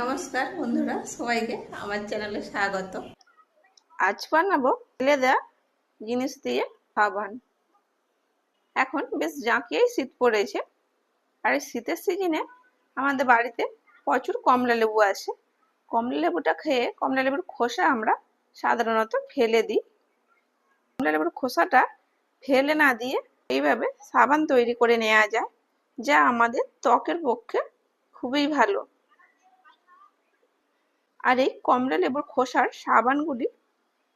নমস্কার বন্ধুরা, সবাইকে আমার চ্যানেলে স্বাগত। আজ বানাবো ফেলে দেওয়া জিনিস দিয়ে ভাবান। এখন বেশ জাঁকিয়েই শীত পড়েছে। আর এই শীতের সিজনে আমাদের বাড়িতে প্রচুর কমলা লেবু আছে। কমলা লেবুটা খেয়ে, কমলা লেবুর খোসা আমরা সাধারণত ফেলে দিই। কমলা লেবুর খোসাটা ফেলে না দিয়ে এইভাবে সাবান তৈরি করে নেওয়া যায়, যা আমাদের ত্বকের পক্ষে খুবই ভালো। আর এই কমলা লেবুর খোসার সাবানগুলি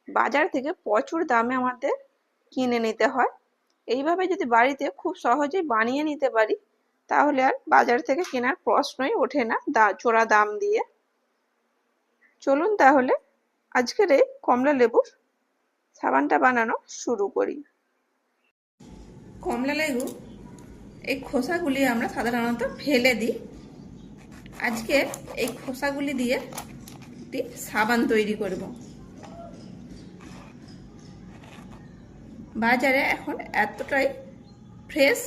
বাজার থেকে প্রচুর দামে আমাদের কিনে নিতে হয়। এইভাবে যদি বাড়িতে খুব সহজেই বানিয়ে নিতে পারি, তাহলে আর বাজার থেকে কেনার প্রশ্নই ওঠে না দা, চোরা দাম দিয়ে। চলুন তাহলে আজকের এই কমলা লেবুর সাবানটা বানানো শুরু করি। কমলা লেবু, এই খোসাগুলি আমরা সাধারণত ফেলে দিই। আজকে এই খোসাগুলি দিয়ে একটি সাবান তৈরি করব। বাজারে এখন এতটাই ফ্রেশ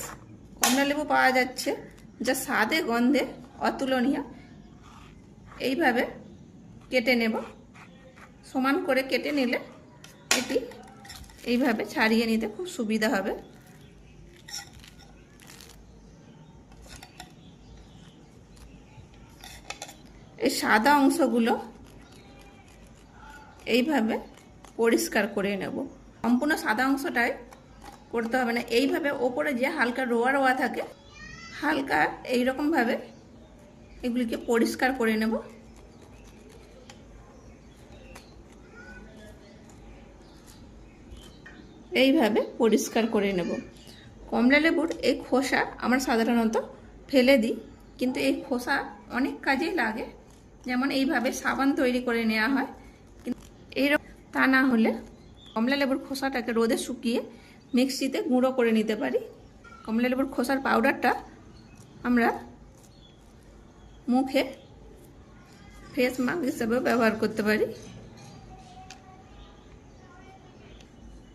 কমলা লেবু পাওয়া যাচ্ছে, যা স্বাদে গন্ধে অতুলনীয়। এইভাবে কেটে নেব। সমান করে কেটে নিলে এটি এইভাবে ছাড়িয়ে নিতে খুব সুবিধা হবে। এই সাদা অংশগুলো এইভাবে পরিষ্কার করে নেব। সম্পূর্ণ সাদা অংশটাই করতে হবে না। এইভাবে ওপরে যে হালকা রোয়া রোয়া থাকে, হালকা এইরকমভাবে এগুলিকে পরিষ্কার করে নেব। এইভাবে পরিষ্কার করে নেব। কমলা লেবুর এই খোসা আমরা সাধারণত ফেলে দিই, কিন্তু এই খোসা অনেক কাজেই লাগে। যেমন এইভাবে সাবান তৈরি করে নেওয়া হয় তা না হলে কমলা লেবুর খোসাটাকে রোদে শুকিয়ে মিক্সিতে গুঁড়ো করে নিতে পারি। কমলা লেবুর খোসার পাউডারটা আমরা মুখে ফেস মাস্ক হিসেবেও ব্যবহার করতে পারি।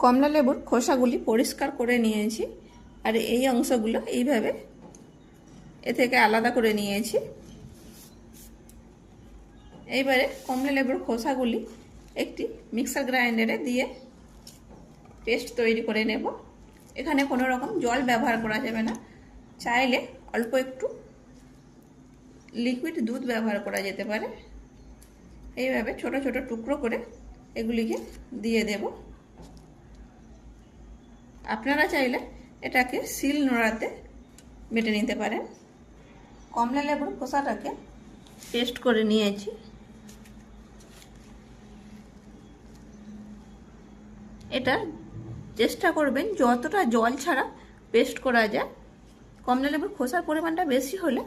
কমলা লেবুর খোসাগুলি পরিষ্কার করে নিয়েছি আর এই অংশগুলো এইভাবে এ থেকে আলাদা করে নিয়েছি। এইবারে কমলা লেবুর খোসাগুলি একটি মিক্সার গ্রাইন্ডারে দিয়ে পেস্ট তৈরি করে নেব। এখানে কোনো রকম জল ব্যবহার করা যাবে না। চাইলে অল্প একটু লিকুইড দুধ ব্যবহার করা যেতে পারে। এইভাবে ছোট ছোট টুকরো করে এগুলিকে দিয়ে দেব। আপনারা চাইলে এটাকে শিল নোড়াতে বেটে নিতে পারেন। কমলা লেবুর খোসাটাকে পেস্ট করে নিয়েছি। এটা চেষ্টা করবেন যতটা জল ছাড়া পেস্ট করা যায়। কমলা লেবুর খোসার পরিমাণটা বেশি হলে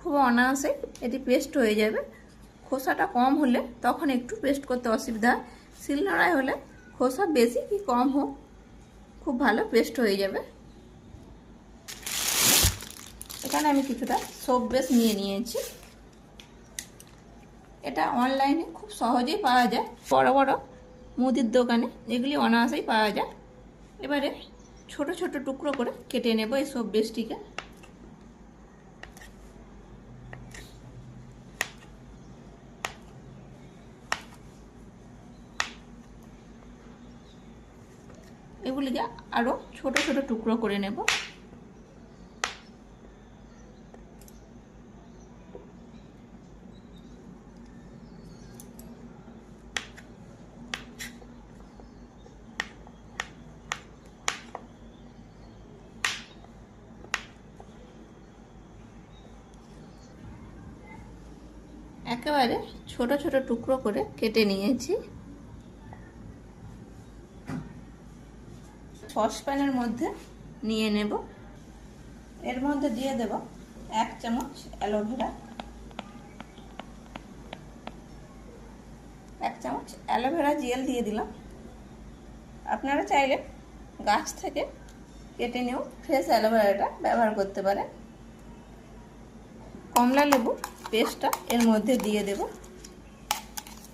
খুব অনায়াসে এটি পেস্ট হয়ে যাবে। খোসাটা কম হলে তখন একটু পেস্ট করতে অসুবিধা হয়। শিলনোড়ায় হলে খোসা বেশি কি কম হোক, খুব ভালো পেস্ট হয়ে যাবে। এখানে আমি কিছুটা সোপ বেস নিয়ে নিয়েছি। এটা অনলাইনে খুব সহজেই পাওয়া যায়। বড় বড় মুদির দোকানে, এগুলি অনায়াসেই পাওয়া যায়। এবারে ছোট ছোট টুকরো করে কেটে নেব এই সব বেশটিকে এগুলিকে আরও ছোট ছোট টুকরো করে নেব। একেবারে ছোট ছোট টুকরো করে কেটে নিয়েছি। সসপ্যানের মধ্যে নিয়ে নেব। এর মধ্যে দিয়ে দেব এক চামচ অ্যালোভেরা। এক চামচ অ্যালোভেরা জেল দিয়ে দিলাম। আপনারা চাইলে গাছ থেকে কেটে নিয়েও ফ্রেশ অ্যালোভেরাটা ব্যবহার করতে পারেন। কমলা লেবু পেস্টটা এর মধ্যে দিয়ে দেব।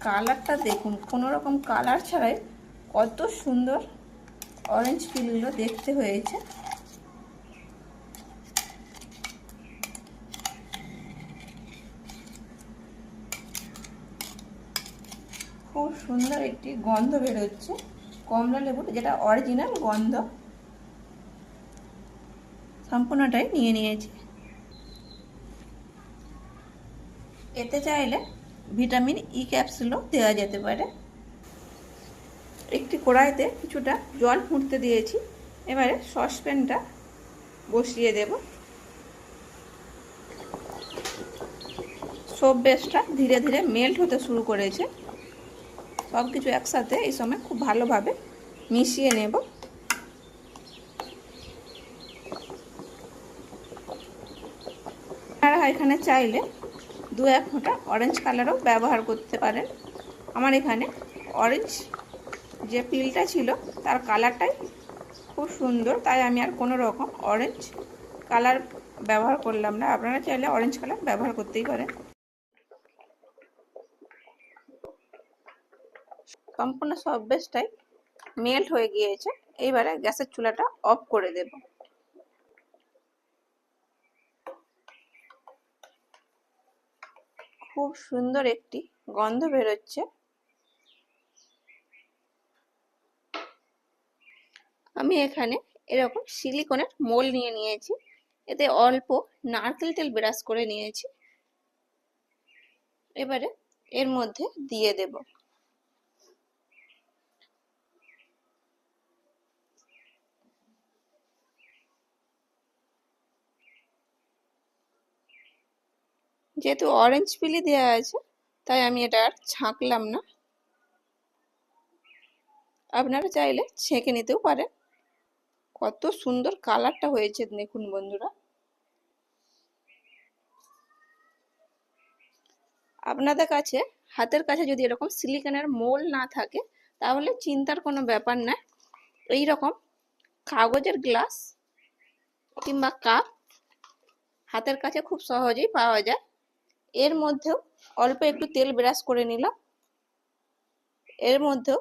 কালারটা দেখুন, কোনো রকম কালার ছাড়াই কত সুন্দর অরেঞ্জ পিলগুলো দেখতে হয়েছে। খুব সুন্দর একটি গন্ধ বেরোচ্ছে, কমলা লেবুর, যেটা অরিজিনাল গন্ধ। সম্পূর্ণটাই নিয়ে নিয়েছে। এতে চাইলে ভিটামিন ই ক্যাপসুলও দেওয়া যেতে পারে। একটি কড়াইতে কিছুটা জল ফুটতে দিয়েছি। এবারে সসপ্যানটা বসিয়ে দেব। সব বেশটা ধীরে ধীরে মেল্ট হতে শুরু করেছে। সব কিছু একসাথে এই সময় খুব ভালোভাবে মিশিয়ে নেব। আপনারা এখানে চাইলে দু এক ফোঁটা অরেঞ্জ কালারও ব্যবহার করতে পারেন। আমার এখানে অরেঞ্জ যে পিলটা ছিল, তার কালারটাই খুব সুন্দর, তাই আমি আর কোনো রকম অরেঞ্জ কালার ব্যবহার করলাম না। আপনারা চাইলে অরেঞ্জ কালার ব্যবহার করতেই পারেন। সম্পূর্ণ সব বেশটাই মেল্ট হয়ে গিয়েছে। এইবারে গ্যাসের চুলাটা অফ করে দেব। খুব সুন্দর একটি গন্ধ বেরোচ্ছে। আমি এখানে এরকম সিলিকনের মোল নিয়ে নিয়েছি। এতে অল্প নারকেল তেল ব্রাশ করে নিয়েছি। এবারে এর মধ্যে দিয়ে দেব। যেহেতু অরেঞ্জ পিলি দেওয়া আছে, তাই আমি এটা আর ছাঁকলাম না। আপনারা চাইলে ছেঁকে নিতেও পারেন। কত সুন্দর কালারটা হয়েছে দেখুন বন্ধুরা। আপনাদের কাছে, হাতের কাছে যদি এরকম সিলিকনের মোল না থাকে, তাহলে চিন্তার কোনো ব্যাপার না এই রকম কাগজের গ্লাস কিংবা কাপ হাতের কাছে খুব সহজেই পাওয়া যায়। এর মধ্যেও অল্প একটু তেল ব্রাশ করে নিলাম। এর মধ্যেও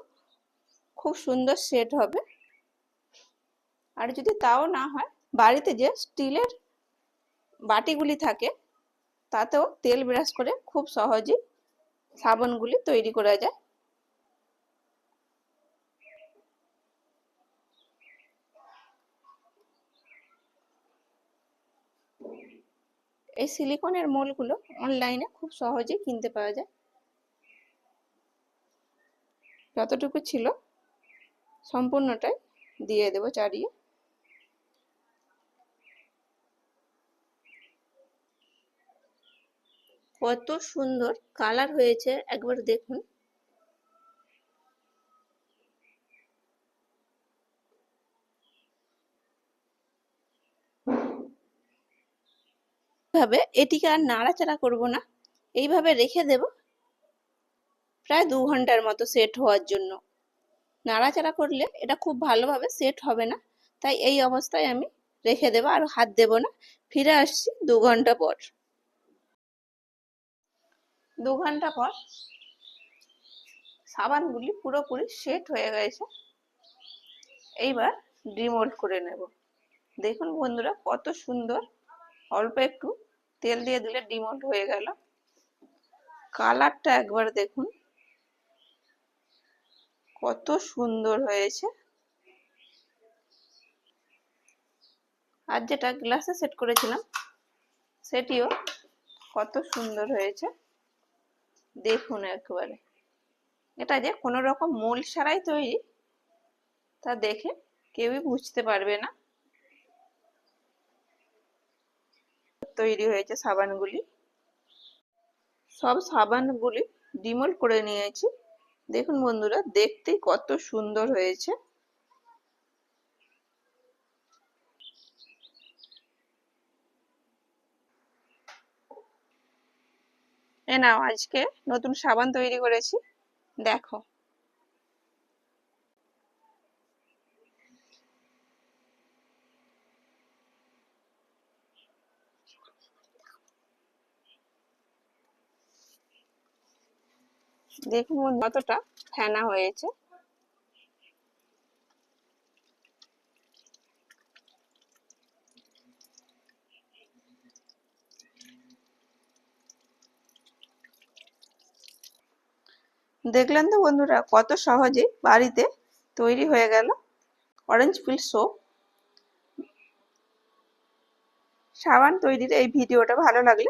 খুব সুন্দর সেট হবে। আর যদি তাও না হয়, বাড়িতে যে স্টিলের বাটিগুলি থাকে, তাতেও তেল ব্রাশ করে খুব সহজেই সাবানগুলি তৈরি করা যায়। এই সিলিকনের মোলগুলো অনলাইনে খুব সহজেই কিনতে পাওয়া যায়। যতটুকু ছিল সম্পূর্ণটাই দিয়ে দেব চারিয়ে। কত সুন্দর কালার হয়েছে, একবার দেখুন। ভাবে এটিকে আর নাড়াচাড়া করব না। এইভাবে রেখে দেব প্রায় দু ঘণ্টার মতো সেট হওয়ার জন্য। নাড়াচাড়া করলে এটা খুব ভালোভাবে সেট হবে না। তাই এই অবস্থায় আমি রেখে দেবো আর হাত দেব না। ফিরে আসছি দু ঘণ্টা পর। দু ঘণ্টা পর সাবানগুলি পুরোপুরি সেট হয়ে গেছে। এইবার ডিমোল্ড করে নেব। দেখুন বন্ধুরা, কত সুন্দর। অল্প একটু তেল দিয়ে দিলে ডিমোল্ড হয়ে গেল। কালারটা একবার দেখুন। কত সুন্দর হয়েছে। আর যেটা গ্লাসে সেট করেছিলাম, সেটিও কত সুন্দর হয়েছে। দেখুন একবারে। এটা যে কোনো রকম মূল সারাই তৈরি, তা দেখে কেউই বুঝতে পারবে না। তৈরি হয়েছে সাবানগুলি। সব সাবানগুলি ডিমোল্ড করে নিয়েছি। দেখুন বন্ধুরা দেখতেই কত সুন্দর হয়েছে। এ নাও, আজকে নতুন সাবান তৈরি করেছি। দেখো। দেখুন কতটা ফেনা হয়েছে। দেখলেন তো বন্ধুরা, কত সহজে বাড়িতে তৈরি হয়ে গেল অরেঞ্জ পিল সোপ সাবান তৈরির এই ভিডিওটা ভালো লাগলে